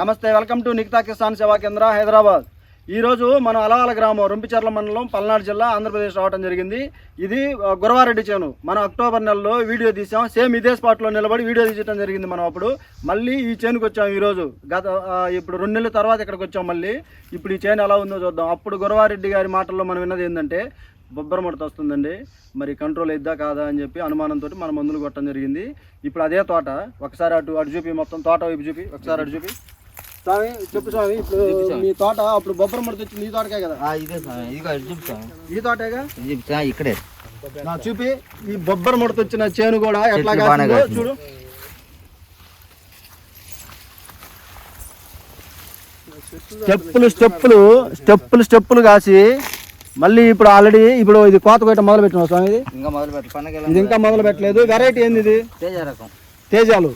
నమస్తే welcome to Nikhita Kisan సేవా కేంద్ర హైదరాబాద్. ఈరోజు మనం అలవాల గ్రామం రొంపిచర్ల మండలం పల్నాడు జిల్లా ఆంధ్రప్రదేశ్ రావడం జరిగింది. ఇది గురవారెడ్డి చేను. మనం అక్టోబర్ నెలలో వీడియో తీసాం. సేమ్ ఇదే స్పాట్లో నిలబడి వీడియో తీయడం జరిగింది మనం అప్పుడు. మళ్ళీ ఈ చేనుకి వచ్చాం ఈరోజు. గత ఇప్పుడు రెండు నెలల తర్వాత ఇక్కడికి వచ్చాం మళ్ళీ. ఇప్పుడు ఈ చేను ఎలా ఉందో చూద్దాం. అప్పుడు గురవారెడ్డి గారి మాటల్లో మనం విన్నది ఏంటంటే బొబ్బరమడత వస్తుందండి. మరి కంట్రోల్ అయిద్దా కాదా అని చెప్పి అనుమానంతో మనం మందులు కొట్టడం జరిగింది. ఇప్పుడు అదే తోట ఒకసారి అటు అటు చూపి మొత్తం తోట వైపు చూపి ఒకసారి అటు చూపి. స్వామి చెప్పు స్వామి ఇప్పుడు మీ తోట అప్పుడు బొబ్బర ముడత తోటకే కదా? ఇదే స్వామి. ఇదిగో ఈ తోటేగా? చూపుతా ఇక్కడే. నా చూపి ఈ బొబ్బర ముడత వచ్చిన చేను కూడా ఎట్లా కాసిందో. చూడు. స్టెప్పులు స్టెప్పులు స్టెప్పులు స్టెప్పులు కాసి మళ్ళీ ఇప్పుడు ఆల్రెడీ ఇప్పుడు ఇది కోత కొట్ట మొదలు పెట్టినావు స్వామి ఇది? ఇంకా మొదలు పెట్టి పండగ ఇది ఇంకా మొదలు పెట్టలేదు వెరైటీ ఏంది ఇది? తేజ రకం. తేజాలు.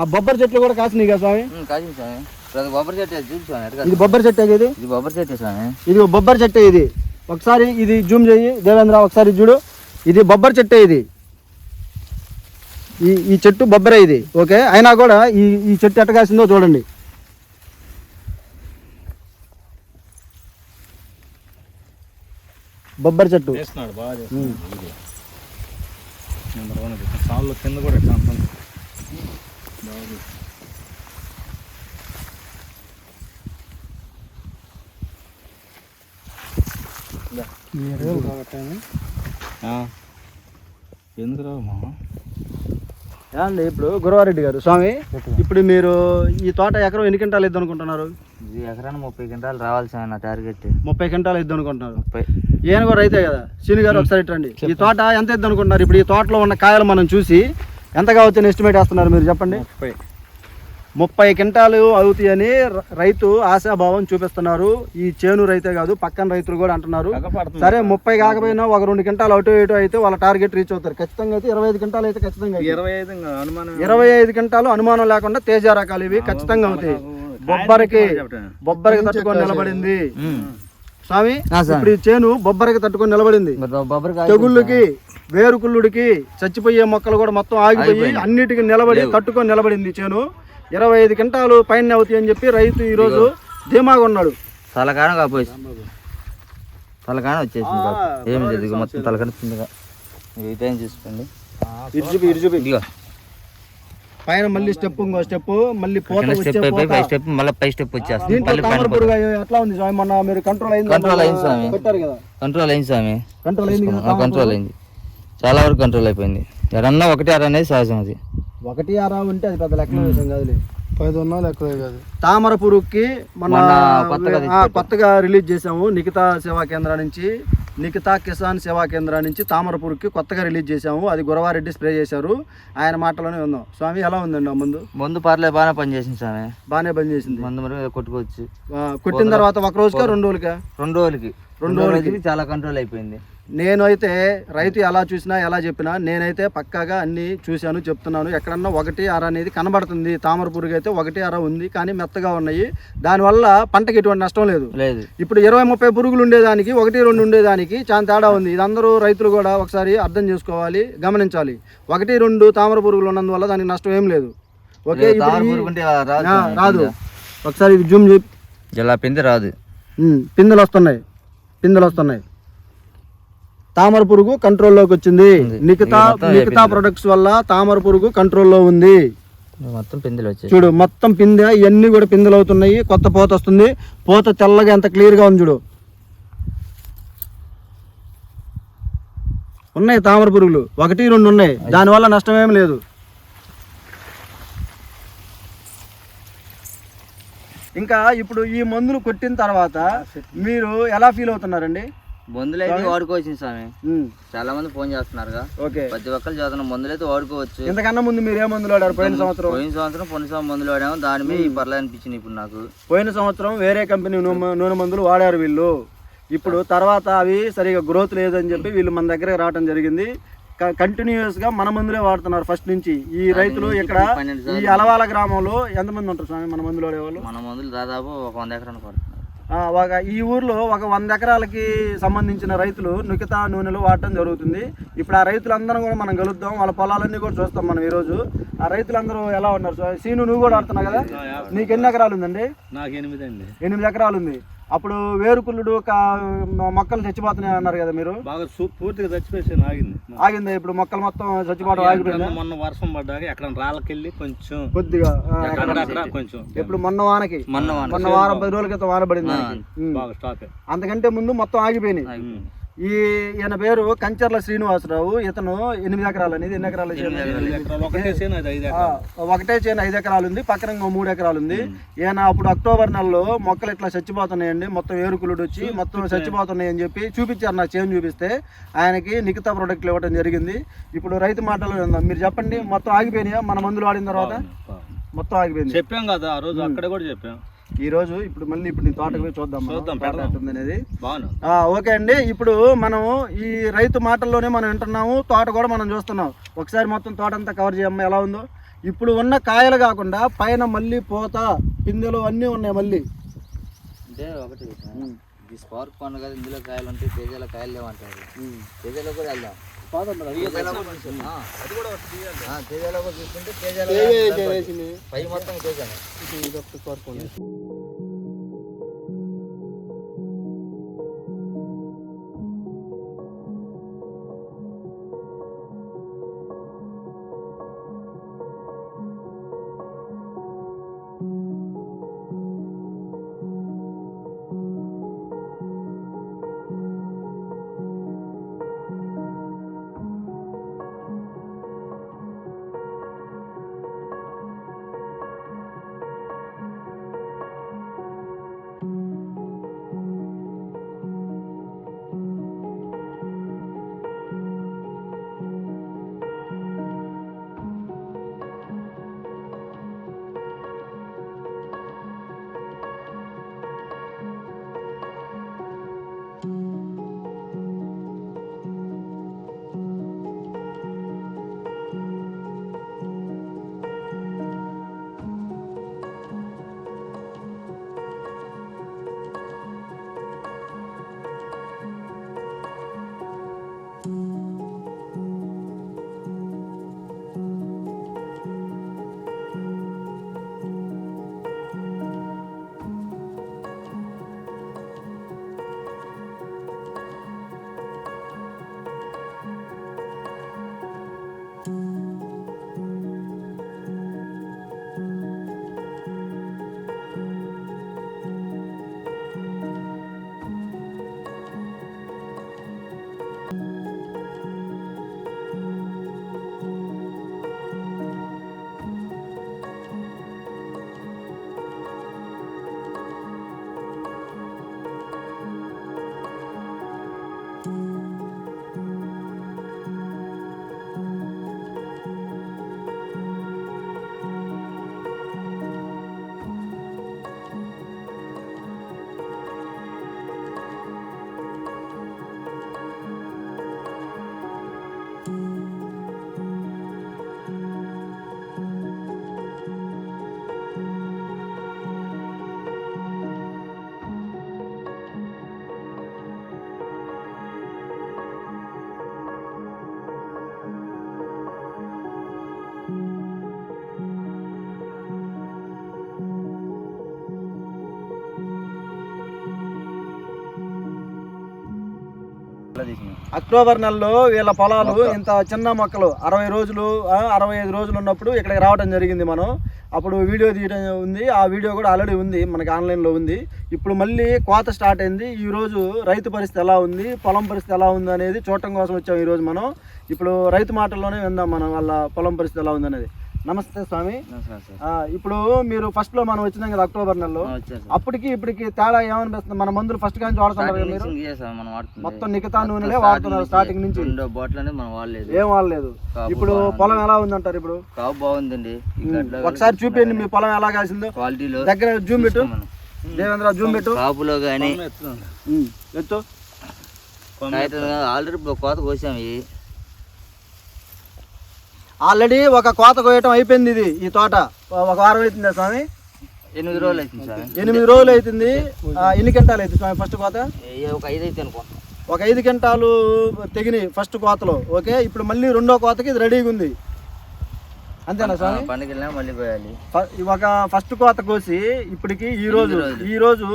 ఆ బొబ్బరి చెట్లు కూడా కాసినాయి కదా స్వామి కాసింది స్వామి. ప్రతి కొబ్బరి చెట్టు అది చూపు స్వామి ఎట్లా ఇది బొబ్బరి చెట్టు ఇది? ఇది కొబ్బరి చెట్టు స్వామి. ఇది బొబ్బరి చెట్టే ఇది. ఒకసారి ఇది జూమ్ చేయి దేవేంద్ర ఒకసారి చూడు. ఇది బొబ్బరి చెట్టే ఇది. ఈ ఈ చెట్టు బొబ్బరే ఇది ఓకే? అయినా కూడా ఈ ఈ చెట్టు ఎట్ట కాసిందో చూడండి. బొబ్బరి చెట్టు. నెంబర్ వన్ కింద కూడా ఆ. ఎందుకు రావు ఇప్పుడు గురవారెడ్డి గారు స్వామి ఇప్పుడు మీరు ఈ తోట ఎకరం ఎన్ని క్వింటాలు ఇద్దాం అనుకుంటున్నారు ఇది ఎకరాన్ని ముప్పై క్వింటాలు రావాలి స్వామి నా టార్గెట్. ముప్పై క్వింటాలు ఇద్దాం అనుకుంటున్నారు ముప్పై. ఈయన కూడా రైతే కదా సీని గారు ఒకసారి ఇట్రండి. ఈ తోట ఎంత ఇద్దాం అనుకుంటున్నారు ఇప్పుడు ఈ తోటలో ఉన్న కాయలు మనం చూసి ఎంత కావచ్చని ఎస్టిమేట్ వేస్తున్నారు మీరు చెప్పండి? ముప్పై. ముప్పై క్వింటాలు అవుతాయని రైతు ఆశాభావం చూపిస్తున్నారు. ఈ చేను రైతే కాదు పక్కన రైతులు కూడా అంటున్నారు. సరే ముప్పై కాకపోయినా ఒక రెండు క్వింటాలు అటు ఇటు అయితే వాళ్ళ టార్గెట్ రీచ్ అవుతారు. ఖచ్చితంగా అయితే ఇరవై ఐదు క్వింటాలు అయితే ఖచ్చితంగా అవుతాయి. ఇరవై ఐదు ఇంకా అనుమానం ఇరవై ఐదు క్వింటాలు అనుమానం లేకుండా తేజ రకాలు ఇవి ఖచ్చితంగా అవుతాయి. బొబ్బరికి బొబ్బరికి తట్టుకొని నిలబడింది. స్వామి. ఇప్పుడు ఈ చేను బొబ్బరికి తట్టుకొని నిలబడింది. తెగుళ్ళకి వేరుకుళ్ళుడికి చచ్చిపోయే మొక్కలు కూడా మొత్తం ఆగిపోయి అన్నిటికీ నిలబడి తట్టుకొని నిలబడింది చేను. ఇరవై ఐదు క్వింటాలు పైన అవుతాయి అని చెప్పి రైతు ఈ రోజు ధీమాగా ఉన్నాడు. తలకాన కాపోయి తలకాన వచ్చేసింది. ఏం లేదు మొత్తం తలకాన చూసుకోండి. ఇరుజుపి ఇరుజుపి ఇదిగో. పైన మళ్ళీ స్టెప్ ఇంకో స్టెప్ మళ్ళీ పోత స్టెప్. పై స్టెప్ మళ్ళీ పై స్టెప్ వచ్చేస్తుంది. మళ్ళీ పైన పురుగు ఎట్లా ఉంది స్వామి? మొన్న మీరు కంట్రోల్ అయింది? కంట్రోల్ అయింది స్వామి. పెట్టారు కదా. కంట్రోల్ అయింది స్వామి. కంట్రోల్ అయింది కదా ఆ, కంట్రోల్ అయింది. చాలా వరకు కంట్రోల్ అయిపోయింది. ఎడన్నా ఒకటి అర అనేది సహజం అది. ఒకటి ఆరా ఉంటే అది పెద్ద లెక్కల విషయం కాదులే. పది ఉన్నా లెక్క కాదు. తామర పురుగుకి మన మొన్న కొత్తగా ఆ, కొత్తగా రిలీజ్ చేసాము నిఖితా సేవా కేంద్రం నుంచి. నిఖితా కిసాన్ సేవా కేంద్రం నుంచి తామర పురుగుకి కొత్తగా రిలీజ్ చేసాము అది గురవారెడ్డి స్ప్రే చేశారు. ఆయన మాటలోనే ఉందాం స్వామి ఎలా ఉందండి ఆ మందు? ముందు పర్లేదు బాగానే పనిచేసింది స్వామి. బాగానే పనిచేసింది. మందు మరి కొట్టుకోవచ్చు. కొట్టిన తర్వాత ఒక రోజుకా రెండు రోజులకా? రెండు రోజులకి. రెండు రోజులకి. చాలా కంట్రోల్ అయిపోయింది. నేను అయితే రైతు ఎలా చూసినా ఎలా చెప్పినా నేనైతే పక్కాగా అన్ని చూశాను చెప్తున్నాను. ఎక్కడన్నా ఒకటి అర అనేది కనబడుతుంది. తామర పురుగు అయితే ఒకటి అర ఉంది కానీ మెత్తగా ఉన్నాయి. దానివల్ల పంటకి ఎటువంటి నష్టం లేదు. లేదు. ఇప్పుడు ఇరవై ముప్పై పురుగులు ఉండేదానికి ఒకటి రెండు ఉండేదానికి చాలా తేడా ఉంది. ఇది అందరూ రైతులు కూడా ఒకసారి అర్థం చేసుకోవాలి గమనించాలి. ఒకటి రెండు తామర పురుగులు ఉన్నందువల్ల దానికి నష్టం ఏం లేదు. ఓకే రాదు. ఒకసారి జూమ్ చేయి. ఇలా పిండి రాదు. పిందెలు వస్తున్నాయి. పిందెలు వస్తున్నాయి. తామర పురుగు కంట్రోల్లోకి వచ్చింది. నిఖితా అయిపోయింది. ప్రొడక్ట్స్ వల్ల తామర పురుగు కంట్రోల్లో ఉంది. మొత్తం పిందెలు వచ్చాయి చూడు మొత్తం పిందె ఇవన్నీ కూడా పిందెలు అవుతున్నాయి. కొత్త పూత వస్తుంది. పూత తెల్లగా ఎంత క్లియర్గా ఉంది చూడు. ఉన్నాయి తామర పురుగులు. ఒకటి రెండు ఉన్నాయి. దానివల్ల నష్టం ఏం లేదు. ఇంకా ఇప్పుడు ఈ మందులు కొట్టిన తర్వాత మీరు ఎలా ఫీల్ అవుతున్నారండి? మందులు అయితే వాడుకోవచ్చు స్వామి. చాలా మంది ఫోన్ చేస్తున్నారుగా. ఓకే. ప్రతి ఒక్కరు చదువుతున్న మందులు అయితే వాడుకోవచ్చు. ఇంతకన్నా ముందు మీరు ఏ మందులు వాడారు పోయిన సంవత్సరం? పోయిన సంవత్సరం పోయిన సంవత్సరం మందులు వాడాము. దాని మీద ఈ పర్లేదు అనిపించింది ఇప్పుడు నాకు. పోయిన సంవత్సరం వేరే కంపెనీ నూనె మందులు వాడారు వీళ్ళు. ఇప్పుడు తర్వాత అవి సరిగా గ్రోత్ లేదని చెప్పి వీళ్ళు మన దగ్గర రావడం జరిగింది. కంటిన్యూస్గా మన మందులే వాడుతున్నారు ఫస్ట్ నుంచి. ఈ రైతులు ఇక్కడ ఈ అలవాల గ్రామంలో ఎంతమంది ఉంటారు స్వామి మన మందులు వాడేవాళ్ళు? మన మందులు దాదాపు ఒక వంద ఎకరాలు ఒక ఈ ఊర్లో ఒక వంద ఎకరాలకి సంబంధించిన రైతులు నుకితా నూనెలు వాడటం జరుగుతుంది. ఇప్పుడు ఆ రైతులందరం కూడా మనం కలుద్దాం వాళ్ళ పొలాలన్నీ కూడా చూస్తాం మనం ఈరోజు. ఆ రైతులందరూ ఎలా ఉన్నారు? సీను నువ్వు కూడా ఆడుతున్నావు కదా? నీకు ఎన్ని ఎకరాలు ఉందండి? నాకు ఎనిమిది అండి ఎనిమిది ఎకరాలు ఉంది. అప్పుడు వేరుకుళ్ళుడు మొక్కలు చచ్చిపోతున్నాయి అన్నారు కదా మీరు? బాగా పూర్తిగా చచ్చిపోయి ఆగింది. ఆగింది ఇప్పుడు మొక్కలు మొత్తం చచ్చిపోవడం ఆగిపోయింది? మొన్న వర్షం పడ్డాక ఎక్కడ రాళ్ళకెళ్ళి కొంచెం కొద్దిగా కొంచెం. ఇప్పుడు మొన్న వానకి? మొన్న వారం పది రోజుల క్రితం వాన పడింది అంతకంటే ముందు మొత్తం ఆగిపోయినాయి. ఈ ఈయన పేరు కంచర్ల శ్రీనివాసరావు. ఇతను ఎనిమిది ఎకరాలు అనేది ఎన్ని ఎకరాలు? ఒకటే చేను ఐదు ఎకరాలు. ఉంది పక్కన ఇంకో మూడు ఎకరాలు ఉంది. ఈయన అప్పుడు అక్టోబర్ నెలలో మొక్కలు ఇట్లా చచ్చిపోతున్నాయండి మొత్తం ఏరుకులుడు వచ్చి మొత్తం చచ్చిపోతున్నాయి అని చెప్పి చూపించారు నాకు చేను చూపిస్తే. ఆయనకి నిఖితా ప్రొడక్ట్లు ఇవ్వడం జరిగింది. ఇప్పుడు రైతు మాటలు మీరు చెప్పండి మొత్తం ఆగిపోయినాయా? మన మందులు వాడిన తర్వాత? మొత్తం ఆగిపోయింది. చెప్పాం కదా ఆ రోజు అక్కడ కూడా చెప్పాం. ఈ రోజు ఇప్పుడు మళ్ళీ ఇప్పుడు నీ తోటకు పోయి చూద్దాం. చూద్దాం, పెడదాం. అనేది? ఓకే అండి. ఇప్పుడు మనం ఈ రైతు మాటల్లోనే మనం వింటున్నాము. తోట కూడా మనం చూస్తున్నాం. ఒకసారి మొత్తం తోట అంతా కవర్ చేయమ్మా ఎలా ఉందో. ఇప్పుడు ఉన్న కాయలు కాకుండా పైన మళ్ళీ పోత పిందెలు అన్నీ ఉన్నాయి మళ్ళీ. అంటే ఒకటి ఇది స్పార్క్ పండు కదా ఇందులో కాయలు ఉంటాయి తేజాల కాయలు లేవంటారు. తేజాలో కూడా వెళ్దాం. తేజాలో కూడా తేజాలో చూసుకుంటే తేజాలో పై మొత్తం తేజానే అక్టోబర్ నెలలో వీళ్ళ పొలాలు ఇంత చిన్న మొక్కలు అరవై రోజులు అరవై ఐదు రోజులు ఉన్నప్పుడు ఇక్కడికి రావడం జరిగింది మనం. అప్పుడు వీడియో తీయడం ఉంది ఆ వీడియో కూడా ఆల్రెడీ ఉంది మనకి ఆన్లైన్లో ఉంది. ఇప్పుడు మళ్ళీ కోత స్టార్ట్ అయింది. ఈ రోజు రైతు పరిస్థితి ఎలా ఉంది పొలం పరిస్థితి ఎలా ఉంది అనేది చూడటం కోసం వచ్చాం ఈరోజు మనం. ఇప్పుడు రైతు మాటల్లోనే విందాం మనం వాళ్ళ పొలం పరిస్థితి ఎలా ఉంది అనేది. నమస్తే స్వామి. నమస్కారం సార్. ఆ, ఇప్పుడు మీరు ఫస్ట్లో మనం వచ్చినాం కదా అక్టోబర్ నెలలో. అప్పటికి ఇప్పటికి తేడా ఏమనిపిస్తుంది? మన మందులు ఫస్ట్ కానీ వాడుతున్నారు వాడుతుంది మొత్తం నిఖితా నూనెలే వాడుతున్నారు స్టార్టింగ్ నుంచి. రెండో బాటిల్ అనేది మనం వాడలేదు. ఏం వాడలేదు. ఇప్పుడు పొలం ఎలా ఉందంటారు ఇప్పుడు? బాగుందండి. ఒకసారి చూపించండి మీ పొలం ఎలా కాసిందో. క్వాలిటీలో దగ్గర జూమ్ పెట్టు. దేవేంద్ర జూమ్ పెట్టు. కాపులో కానీ ఎత్తు. ఆల్రెడీ కోత కోసాం ఆల్రెడీ ఒక కోత కోయటం అయిపోయింది ఇది ఈ తోట. ఒక వారం అవుతుందా స్వామి. ఎనిమిది రోజులు అవుతుంది ఎనిమిది రోజులు అవుతుంది. ఎన్ని గంటలు అవుతుంది స్వామి ఫస్ట్ కోత? ఒక ఐదు అయితే అనుకుంటున్నాం. ఒక ఐదు గంటలు తెగినాయి ఫస్ట్ కోతలో ఓకే? ఇప్పుడు మళ్ళీ రెండో కోతకి ఇది రెడీగా ఉంది. అంతేనా స్వామి? పండుగ మళ్ళీ పోయాలి. ఒక ఫస్ట్ కోత కోసి ఇప్పటికి ఈ రోజు ఈ రోజు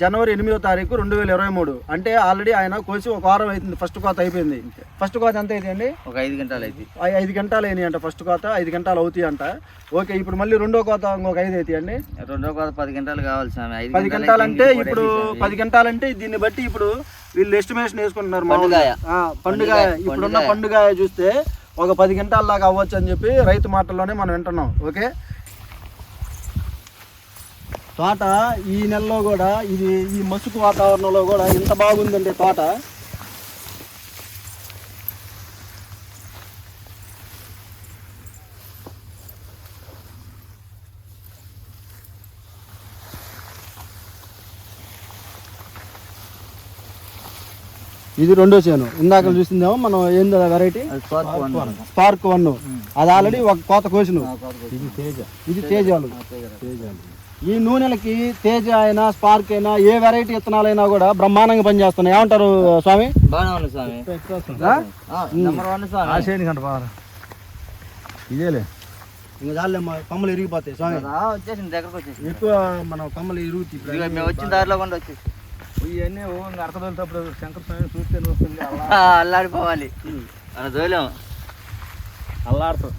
జనవరి ఎనిమిదో తారీఖు రెండు వేల ఇరవై మూడు. అంటే ఆల్రెడీ ఆయన కోసి ఒక వారం అవుతుంది ఫస్ట్ కోత అయిపోయింది. ఫస్ట్ కోత ఎంత అయితే అండి ఒక ఐదు గంటలు అయితే ఐదు గంటలు అయినాయి అంట ఫస్ట్ కోత ఐదు గంటలు అవుతాయి అంట. ఓకే ఇప్పుడు మళ్ళీ రెండో కోత ఇంకొక ఐదు అవుతాయి అండి రెండో కోత పది గంటలు కావాలి స్వామి. ఐదు పది గంటలు గంటలు అంటే ఇప్పుడు పది గంటలంటే దీన్ని బట్టి ఇప్పుడు వీళ్ళు ఎస్టిమేషన్ వేసుకుంటున్నారు పండుగ పండుగాయ, ఇప్పుడున్న. పండుగ చూస్తే ఒక పది గంటల దాకా అవ్వచ్చు అని చెప్పి రైతు మాటల్లోనే మనం వింటున్నాం. ఓకే? తోట ఈ నెలలో కూడా ఇది ఈ మసుకు వాతావరణంలో కూడా ఎంత బాగుందండి తోట. ఇది రెండో చేను. ఇందాక చూసిందేమో మనం ఏందో వెరైటీ స్పార్క్ వన్. అది ఆల్రెడీ ఒక కోత కోసిన ఇది తేజ. ఇది తేజాలు. ఈ నూనెలకి తేజ అయినా స్పార్క్ అయినా ఏ వెరైటీ విత్తనాలైనా కూడా బ్రహ్మాండంగా పనిచేస్తున్నాయి. ఏమంటారు స్వామి? ఇదేలే. ఇంకా చాలేమ్మా కొమ్మలు ఇరిగిపోతాయి స్వామి. రా, వచ్చేసింది దగ్గరకు వచ్చేసింది. ఎక్కువ మనం కొమ్మలు ఇరుగుతాయి మేము వచ్చిన దారిలో కూడా వచ్చేసి ఇవన్నీ వెళ్తేప్పుడు శంకర స్వామి చూస్తే వస్తుంది అల్లా అల్లాడిపోవాలి. మన దోలేం అల్లాడుతావు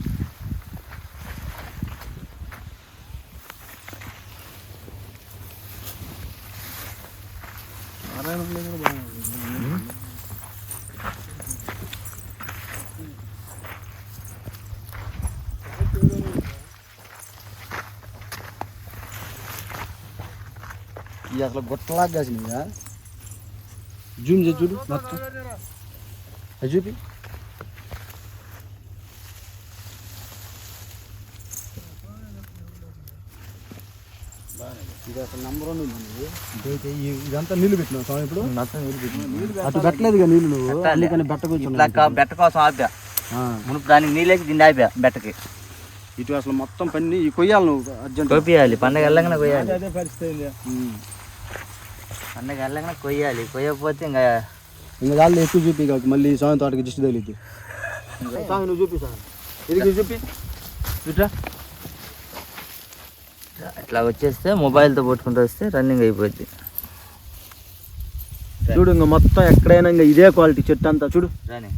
ఇది అసలు గుట్టలాగా కాసిందిగా జూమ్ చేసి చూడు మొత్తం అది చూపి ఇది అసలు నెంబర్ వన్ ఉంది ఇది. ఇదైతే ఈ- ఇదంతా నీళ్ళు పెట్టినావు స్వామి ఇప్పుడు. అటు పెట్టలేదుగా నీళ్ళు నువ్వు. అందుకని ఇట్లా పెట్టకూర్చున్నావు కా- బెట్ట కోసం ఆపా. మునుపు దానికి ఆపా బెట్టకి. ఇటు అసలు మొత్తం పని ఈ కొయ్యాలి నువ్వు. అర్జెంట్ కొయ్యాలి. పండగ వెళ్ళగానే కొయ్యాలి. అదే పరిస్థితి అయింది. పండగ వెళ్ళగానే కొయ్యాలి. కొయ్యకపోతే ఇంకా ఇంకా దాళ్ళు ఎక్కువ చూపి కాకు మళ్ళీ స్వామి తోటకి దిష్టి తగిలిద్ది. స్వామి నువ్వు చూపి స్వామి. ఇది చూపి. ఇట్లా. ఇట్లా వచ్చేస్తే మొబైల్తో పట్టుకుంటూ వస్తే రన్నింగ్ అయిపోద్ది. చూడు ఇంకా మొత్తం ఎక్కడైనా ఇంకా ఇదే క్వాలిటీ చెట్టు అంతా చూడు. రాని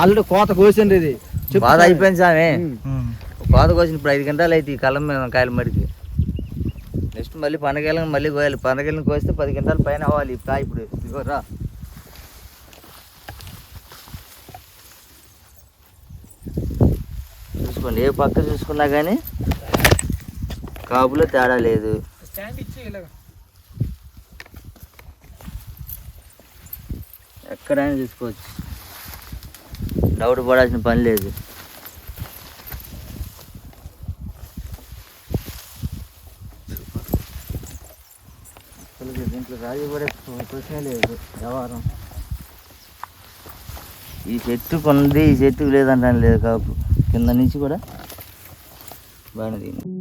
ఆల్రెడీ కోత కోసింది ఇది. బాధ. అయిపోయింది సామి. బాధ కోసిన ఇప్పుడు ఐదు గంటలు అయితే ఈ కళ్ళం మీద కాయలు మడికి. నెక్స్ట్ మళ్ళీ పండగలను మళ్ళీ కోయాలి. పండగలను కోస్తే పది గంటల పైన అవ్వాలి. కాయ ఇప్పుడు ఇదిగో రా. చూసుకోండి. ఏ పక్క చూసుకున్నా కానీ కాపులో తేడా లేదు. ఎక్కడైనా చూసుకోవచ్చు. డౌట్ పడాల్సిన పని లేదు. దీంట్లో రాజు పడే ప్రశ్నే లేదు వ్యవహారం. ఈ చెట్టుకు ఉంది ఈ చెట్టుకు లేదంటాను లేదు కాపు. కింద నుంచి కూడా బాగానే దిగింది